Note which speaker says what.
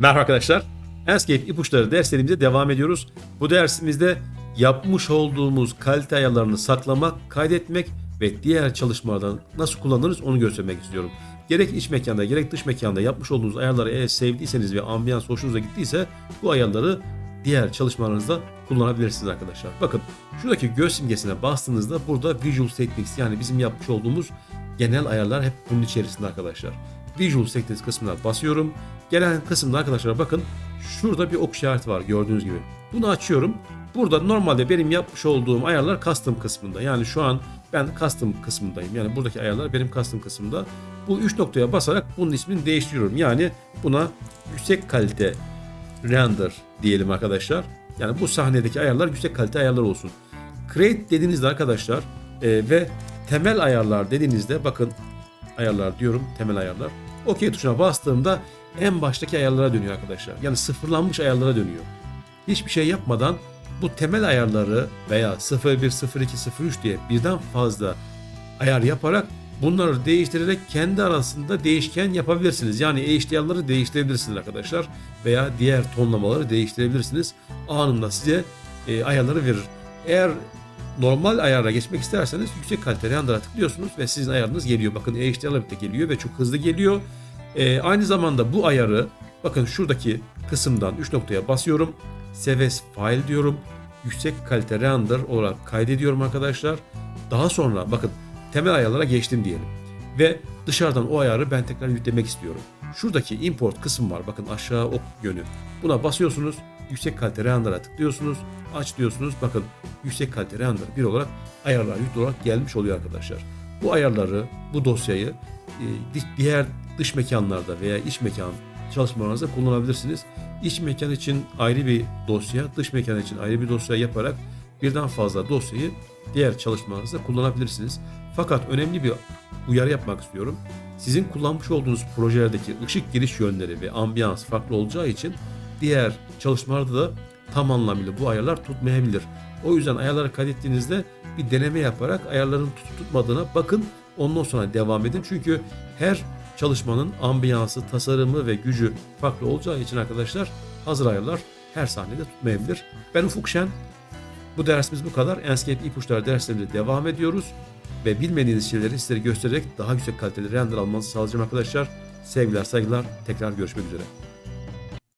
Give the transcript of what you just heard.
Speaker 1: Merhaba arkadaşlar. Enscape ipuçları derslerimize devam ediyoruz. Bu dersimizde yapmış olduğumuz kalite ayarlarını saklamak, kaydetmek ve diğer çalışmalardan nasıl kullanırız onu göstermek istiyorum. Gerek iç mekanda gerek dış mekanda yapmış olduğunuz ayarları eğer sevdiyseniz ve ambiyans hoşunuza gittiyse bu ayarları diğer çalışmalarınızda kullanabilirsiniz arkadaşlar. Bakın şuradaki göz simgesine bastığınızda burada Visual Settings yani bizim yapmış olduğumuz genel ayarlar hep bunun içerisinde arkadaşlar. Visual Settings kısmına basıyorum. Gelen kısımda arkadaşlar bakın şurada bir ok işareti var gördüğünüz gibi. Bunu açıyorum. Burada normalde benim yapmış olduğum ayarlar custom kısmında. Yani şu an ben custom kısmındayım. Yani buradaki ayarlar benim custom kısmında. Bu 3 noktaya basarak bunun ismini değiştiriyorum. Yani buna yüksek kalite render diyelim arkadaşlar. Yani bu sahnedeki ayarlar yüksek kalite ayarlar olsun. Create dediğinizde arkadaşlar e, ve temel ayarlar dediğinizde bakın ayarlar diyorum temel ayarlar. OK tuşuna bastığımda en baştaki ayarlara dönüyor arkadaşlar. Yani sıfırlanmış ayarlara dönüyor. Hiçbir şey yapmadan bu temel ayarları veya 01, 02, 03 diye birden fazla ayar yaparak bunları değiştirerek kendi arasında değişken yapabilirsiniz. Yani HDR'ları değiştirebilirsiniz arkadaşlar veya diğer tonlamaları değiştirebilirsiniz. Anında size e, ayarları verir. Eğer normal ayara geçmek isterseniz yüksek kalite render'a tıklıyorsunuz ve sizin ayarınız geliyor. Bakın HDR'la birlikte geliyor ve çok hızlı geliyor. E, aynı zamanda bu ayarı bakın şuradaki kısımdan 3 noktaya basıyorum. Seves file diyorum. Yüksek kalite render olarak kaydediyorum arkadaşlar. Daha sonra bakın temel ayarlara geçtim diyelim. Ve dışarıdan o ayarı ben tekrar yüklemek istiyorum. Şuradaki import kısım var. Bakın aşağı ok yönü. Buna basıyorsunuz. Yüksek kalite render'a tıklıyorsunuz. Aç diyorsunuz. Bakın yüksek kalite render bir olarak ayarlar yüklü olarak gelmiş oluyor arkadaşlar. Bu ayarları, bu dosyayı e, diğer dış mekanlarda veya iç mekan çalışmalarınızda kullanabilirsiniz. İç mekan için ayrı bir dosya, dış mekan için ayrı bir dosya yaparak birden fazla dosyayı diğer çalışmalarınızda kullanabilirsiniz. Fakat önemli bir uyarı yapmak istiyorum. Sizin kullanmış olduğunuz projelerdeki ışık giriş yönleri ve ambiyans farklı olacağı için diğer çalışmalarda da tam anlamıyla bu ayarlar tutmayabilir. O yüzden ayarları kaydettiğinizde bir deneme yaparak ayarların tutup tutmadığına bakın. Ondan sonra devam edin. Çünkü her çalışmanın ambiyansı, tasarımı ve gücü farklı olacağı için arkadaşlar hazır ayarlar her sahnede tutmayabilir. Ben Ufuk Şen. Bu dersimiz bu kadar. Enscape ipuçları derslerinde devam ediyoruz. Ve bilmediğiniz şeyleri sizlere göstererek daha yüksek kaliteli render almanızı sağlayacağım arkadaşlar. Sevgiler, saygılar. Tekrar görüşmek üzere.